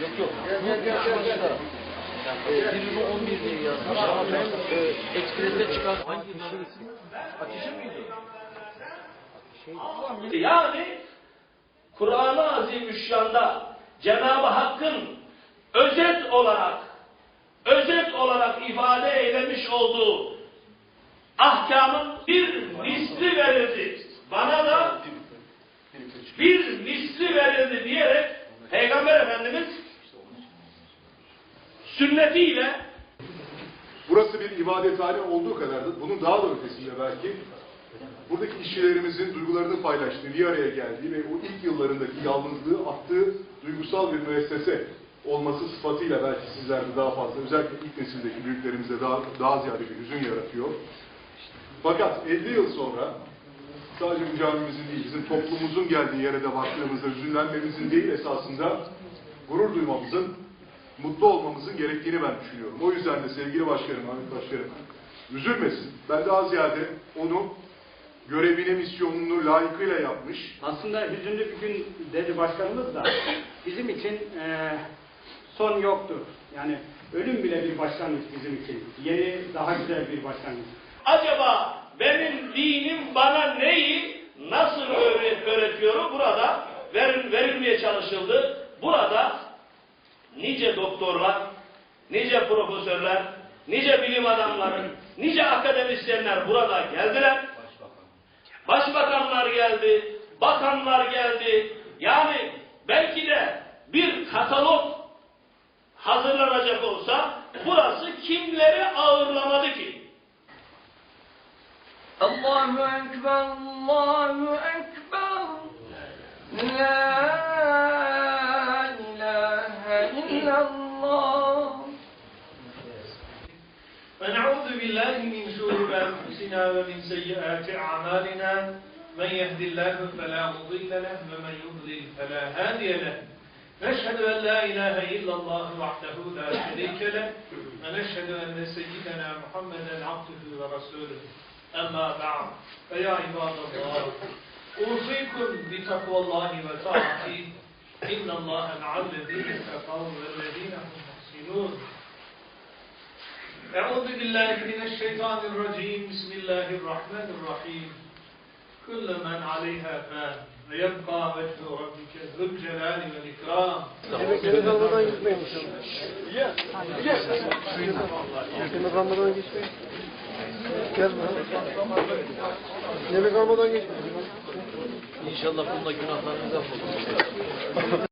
Yok yok. Bu e, 2011 diye yazmış. E, Express'e çıkan hangi Ateşi miydi? Yani Kur'an-ı Azimüşşan'da Cenab-ı Hakk'ın özet olarak özet olarak ifade eylemiş olduğu ahkamın sünnetiyle Burası bir ibadethane olduğu kadar da bunun daha da ötesinde belki buradaki işçilerimizin duygularını paylaştığı, bir araya geldiği ve o ilk yıllarındaki yalnızlığı attığı duygusal bir müessese olması sıfatıyla belki sizlerde daha fazla, özellikle ilk nesildeki büyüklerimizde daha, daha ziyade bir hüzün yaratıyor. Fakat 50 yıl sonra sadece bu camimizin değil, bizim toplumumuzun geldiği yere de baktığımızda hüzünlenmemizin değil esasında gurur duymamızın, mutlu olmamızın gerektiğini ben düşünüyorum. O yüzden de sevgili başkanım, Ahmet Başkanım, üzülmesin. Ben daha ziyade onu görevini, misyonunu layıkıyla yapmış, Aslında hüzünlü bir gün dedi başkanımız da bizim için eee, son yoktur. Yani ölüm bile bir başlangıç bizim için. Yeni, daha güzel bir başlangıç. acaba benim dinim bana neyi nasıl öğret öğretiyor burada veril, verilmeye çalışıldı. Burada nice doktorlar, nice profesörler, nice bilim adamları, nice akademisyenler burada geldiler. Başbakanlar geldi, bakanlar geldi. Yani belki de bir katalog hazırlanacak olsa burası kimleri ağırlamadı ki? Allahu Ekber, Allahu Ekber. La الله. ونعوذ بالله من شرور أنفسنا ومن سيئات أعمالنا. من يهد الله فلا مضل له ومن يضلل فلا هادي له. نشهد أن لا إله إلا الله وحده لا شريك له ونشهد أن سيدنا محمدا عبده ورسوله. أما بعد فيا عباد الله أوصيكم بتقوى الله وطاعته. إن الله مع الذين اتقوا والذين هم محسنون أعوذ بالله من الشيطان الرجيم بسم الله الرحمن الرحيم كل من عليها فان ويبقى وجه ربك ذو الجلال والإكرام Yemek kalmadan gitmeyin inşallah. Yemek kalmadan geçmeyin. Gel bakalım. Yemek almadan geçmeyin. İnşallah bununla günahlarınızı affolur.